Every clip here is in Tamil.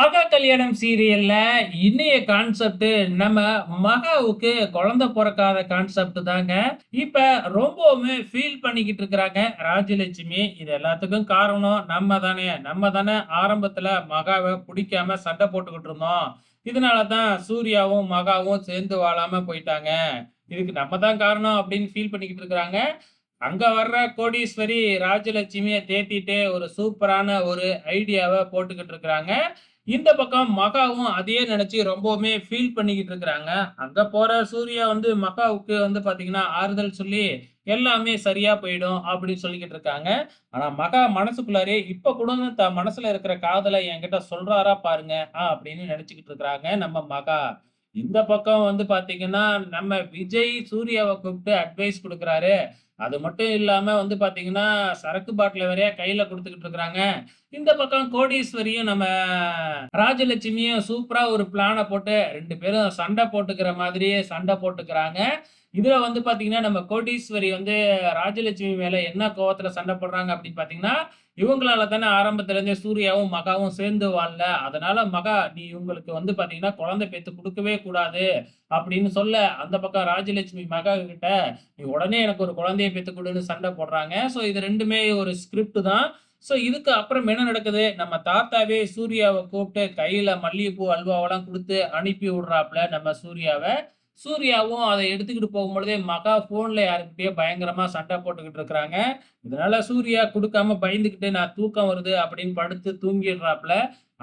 ஆகா கல்யாணம் சீரியல்ல இன்னைய கான்செப்ட் நம்ம மகாவுக்கு குழந்தை பிறக்காத கான்செப்ட் தாங்க. இப்ப ரொம்பவுமே ஃபீல் பண்ணிக்கிட்டு இருக்கிறாங்க ராஜலட்சுமி. இது எல்லாத்துக்கும் காரணம் நம்ம தானே. நம்ம தானே ஆரம்பத்துல மகாவை பிடிக்காம சண்டை போட்டுக்கிட்டு இருந்தோம். இதனால தான் சூர்யாவும், மகாவும் சேர்ந்து வாழாம போயிட்டாங்க. இதுக்கு நம்ம தான் காரணம் அப்படின்னு ஃபீல் பண்ணிக்கிட்டு இருக்கிறாங்க. அங்க வர்ற கோடீஸ்வரி ராஜலட்சுமியை தேத்திட்டு ஒரு சூப்பரான ஒரு ஐடியாவை போட்டுக்கிட்டு இருக்கிறாங்க. இந்த பக்கம் மகாவும் அதையே நினைச்சு ரொம்பவுமே ஃபீல் பண்ணிக்கிட்டு இருக்கிறாங்க. அங்க போற சூர்யா வந்து மகாவுக்கு வந்து பாத்தீங்கன்னா, ஆறுதல் சொல்லி எல்லாமே சரியா போயிடும் அப்படின்னு சொல்லிக்கிட்டு இருக்காங்க. ஆனா மகா மனசுக்குள்ளாரே இப்ப கூட த மனசுல இருக்கிற காதலை என்கிட்ட சொல்றாரா பாருங்க, அ அப்படின்னு நினைச்சுக்கிட்டு இருக்கிறாங்க நம்ம மகா. இந்த பக்கம் வந்து பாத்தீங்கன்னா, நம்ம விஜய் சூர்யாவை கூப்பிட்டு அட்வைஸ் கொடுக்குறாரு அது மட்டும் இல்லாம வந்து பாத்தீங்கன்னா, சரக்கு பாட்டில வரைய கையில கொடுத்துக்கிட்டு இருக்கிறாங்க. இந்த பக்கம் கோடீஸ்வரியும் நம்ம ராஜலட்சுமியும் சூப்பரா ஒரு பிளானை போட்டு ரெண்டு பேரும் சண்டை போட்டுக்கிற மாதிரியே சண்டை போட்டுக்கிறாங்க. இதுல வந்து பாத்தீங்கன்னா, நம்ம கோடீஸ்வரி வந்து ராஜலட்சுமி மேல என்ன கோவத்துல சண்டை போடுறாங்க அப்படின்னு பாத்தீங்கன்னா, இவங்களால தானே ஆரம்பத்துல இருந்தே சூர்யாவும், மகாவும் சேர்ந்து வாழல. அதனால மகா நீ இவங்களுக்கு வந்து பாத்தீங்கன்னா, குழந்தை பேத்து கொடுக்கவே கூடாது அப்படின்னு சொல்ல, அந்த பக்கம் ராஜலட்சுமி மகா கிட்ட நீ உடனே எனக்கு ஒரு குழந்தைய பேத்து கொடுன்னு சண்டை போடுறாங்க. ஸோ இது ரெண்டுமே ஒரு ஸ்கிரிப்ட் தான். ஸோ இதுக்கு அப்புறம் என்ன நடக்குது, நம்ம தாத்தாவே சூர்யாவை கூப்பிட்டு கையில மல்லிகைப்பூ, அல்வாவெல்லாம் கொடுத்து அனுப்பி விடுறாப்புல நம்ம சூர்யாவை சூர்யாவும் அதை எடுத்துக்கிட்டு போகும்பொழுதே மகா ஃபோனில் யாருக்கிட்டே பயங்கரமாக சண்டை போட்டுக்கிட்டு இருக்கிறாங்க. இதனால சூர்யா கொடுக்காம பயந்துக்கிட்டு நான் தூக்கம் வருது அப்படின்னு படுத்து தூங்கிடுறாப்புல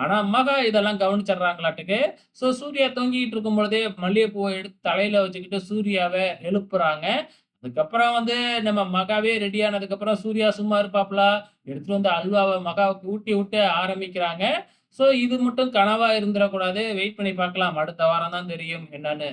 ஆனால் மகா இதெல்லாம் கவனிச்சிடுறாங்களாட்டுக்கு. ஸோ சூர்யா தூங்கிக்கிட்டு இருக்கும் பொழுதே மல்லிகைப்பூவை எடுத்து தலையில் வச்சுக்கிட்டு சூர்யாவை எழுப்புறாங்க. அதுக்கப்புறம் வந்து நம்ம மகாவே ரெடி ஆனதுக்கப்புறம் சூர்யா சும்மா இருப்பாப்ளா? எடுத்துட்டு வந்து அல்வாவை மகாவுக்கு ஊட்டி விட்டு ஆரம்பிக்கிறாங்க. ஸோ இது மட்டும் கனவா இருந்துடக்கூடாது வெயிட் பண்ணி பார்க்கலாம். அடுத்த வாரம் தான் தெரியும் என்னன்னு.